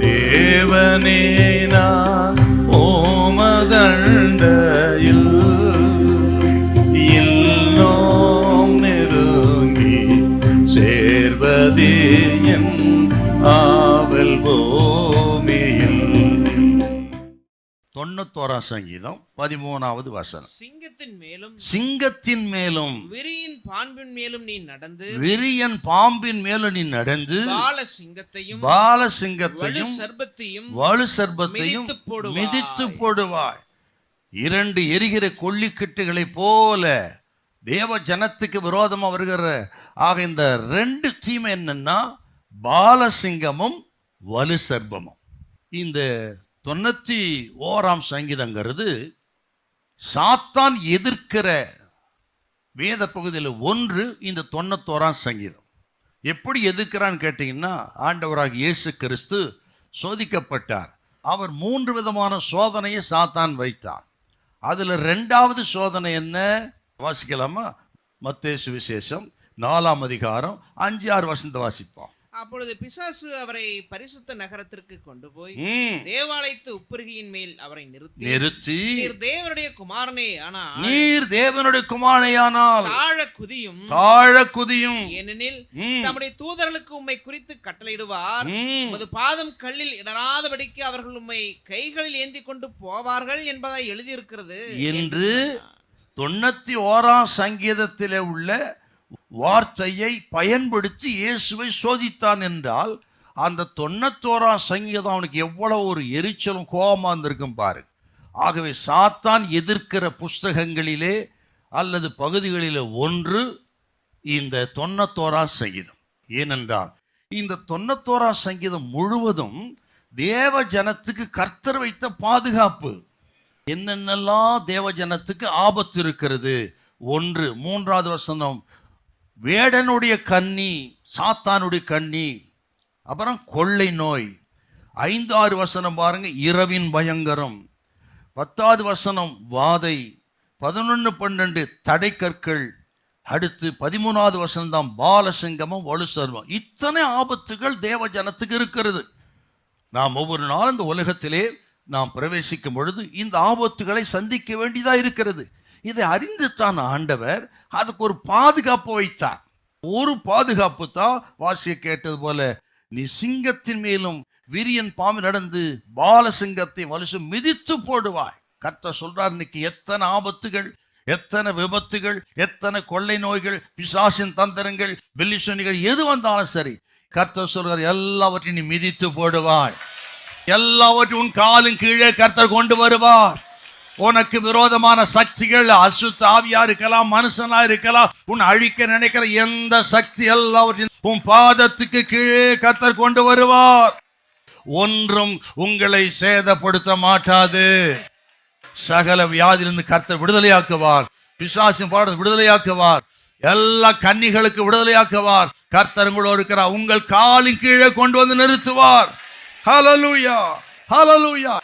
தேவனே நான் ஓமதண்டையில் இல்லோம் நெருங்கி சேர்வதே தொண்ணூத்தோராம் சங்கீதம் பதிமூணாவது வசனம். சிங்கத்தின் மேலும் சிங்கத்தின் மேலும் விரியின் பாம்பின் மேலும் நீ நடந்து விரியன் பாம்பின் மேலும் நீ நடந்து பால சிங்கத்தையும் பால சிங்கத்தையும் சர்பத்தையும் வலு சர்பத்தையும். மிதித்து போடுவாய். இரண்டு எரிகிற கொள்ளிக்கட்டுகளைப் போல தேவ ஜனத்துக்கு விரோதமா வருகிற ஆக இந்த ரெண்டு தீமை என்னன்னா பாலசிங்கமும் வலு சர்பமும் இந்த தொண்ணூற்றி ஓராம் சங்கீதங்கிறது சாத்தான் எதிர்க்கிற வேத பகுதியில் ஒன்று இந்த தொண்ணூத்தோராம் சங்கீதம். எப்படி எதிர்க்கிறான்னு கேட்டிங்கன்னா ஆண்டவராக இயேசு கிறிஸ்து சோதிக்கப்பட்டார். அவர் மூன்று விதமான சோதனையை சாத்தான் வைத்தார் அதில் ரெண்டாவது சோதனை என்ன? வாசிக்கலாமா? மத்தேசு விசேஷம் நாலாம் அதிகாரம் அஞ்சு ஆறு வசந்த வாசிப்போம். அப்பொழுது பிசாசு அவரை பரிசுத்த நகரத்திற்கு கொண்டு போய் தேவாலயத்து உப்பருகியின் மேல் அவரை நிறுத்தி. நிறுத்தி. நீர் தேவனுடைய குமாரனே ஆனா நீர் தேவனுடைய குமாரனையானால் தாழ குதியும். தாழ குதியும். ஏனெனில் தம்முடைய தூதர்களுக்கு உம்மை குறித்து கட்டளையிடுவார். உமது பாதம் கல்லில் இடராதபடிக்கு அவர்கள் உம்மை கைகளில் ஏந்தி கொண்டு போவார்கள் என்பதை எழுதியிருக்கிறது. என்று தொண்ணூத்தி ஓராம் சங்கீதத்திலே உள்ள வார்த்தையை பயன்படுத்தி இயேசுவை சோதித்தான் என்றால் அந்த தொண்ணூத்தோராம் சங்கீதம் அவனுக்கு எவ்வளவு ஒரு எரிச்சலும் கோபமாக இருந்திருக்கும் பாரு ஆகவே சாத்தான் எதிர்க்கிற புஸ்தகங்களிலே அல்லது பகுதிகளிலே ஒன்று இந்த தொண்ணூத்தோராம் சங்கீதம். ஏனென்றால் இந்த தொன்னத்தோரா சங்கீதம் முழுவதும் தேவ ஜனத்துக்கு கர்த்தர் வைத்த பாதுகாப்பு. என்னென்னலாம் தேவ ஜனத்துக்கு ஆபத்து இருக்கிறது? ஒன்று மூன்றாவது வசனம் வேடனுடைய கன்னி சாத்தானுடைய கன்னி அப்புறம் கொள்ளை நோய். ஐந்து ஆறு வசனம் பாருங்க இரவின் பயங்கரம். பத்தாவது வசனம் வாதை. பதினொன்று பன்னெண்டு தடை கற்கள் அடுத்து பதிமூணாவது வசனம் தான் பாலசிங்கமும் வலுசர்வம். இத்தனை ஆபத்துகள் தேவ ஜனத்துக்கு இருக்கிறது. நாம் ஒவ்வொரு நாளும் இந்த உலகத்திலே நாம் பிரவேசிக்கும் பொழுது இந்த ஆபத்துகளை சந்திக்க வேண்டியதாக இருக்கிறது. இதை அறிந்து தான் ஆண்டவர் அதுக்கு ஒரு பாதுகாப்பு வைத்தார். ஒரு பாதுகாப்பு தான் வாசிய கேட்டது போல நீ சிங்கத்தின் மேலும் விரியன் பாம்பு நடந்து பாலசிங்கத்தை வலுசு மிதித்து போடுவாய். கர்த்தர் சொல்றார் இன்னைக்கு எத்தனை ஆபத்துகள் எத்தனை விபத்துகள் எத்தனை கொள்ளை நோய்கள் பிசாசின் தந்திரங்கள் வெள்ளிசனிகள் எது வந்தாலும் சரி கர்த்தர் சொல்றார் எல்லாவற்றையும் நீ மிதித்து போடுவாய். எல்லாவற்றையும் உன் காலும் கீழே கர்த்தர் கொண்டு வருவார். உனக்கு விரோதமான சக்திகள் அசுத்த ஆவியா இருக்கலாம் மனுஷனா இருக்கலாம் உன் அழிக்க நினைக்கிற எந்த சக்தி எல்லாவற்றையும் உன் பாதத்துக்கு கீழே கர்த்தர் கொண்டு வருவார். ஒன்றும் உங்களை சேதப்படுத்த மாட்டாது. சகல வியாதியிலிருந்து கர்த்தர் விடுதலையாக்குவார். பிசாசின் பாடத்தை விடுதலையாக்குவார். எல்லா கன்னிகளுக்கு விடுதலையாக்குவார். கர்த்தர் உங்களோடு இருக்கிறார் உங்கள் காலின் கீழே கொண்டு வந்து நிறுத்துவார். Hallelujah hallelujah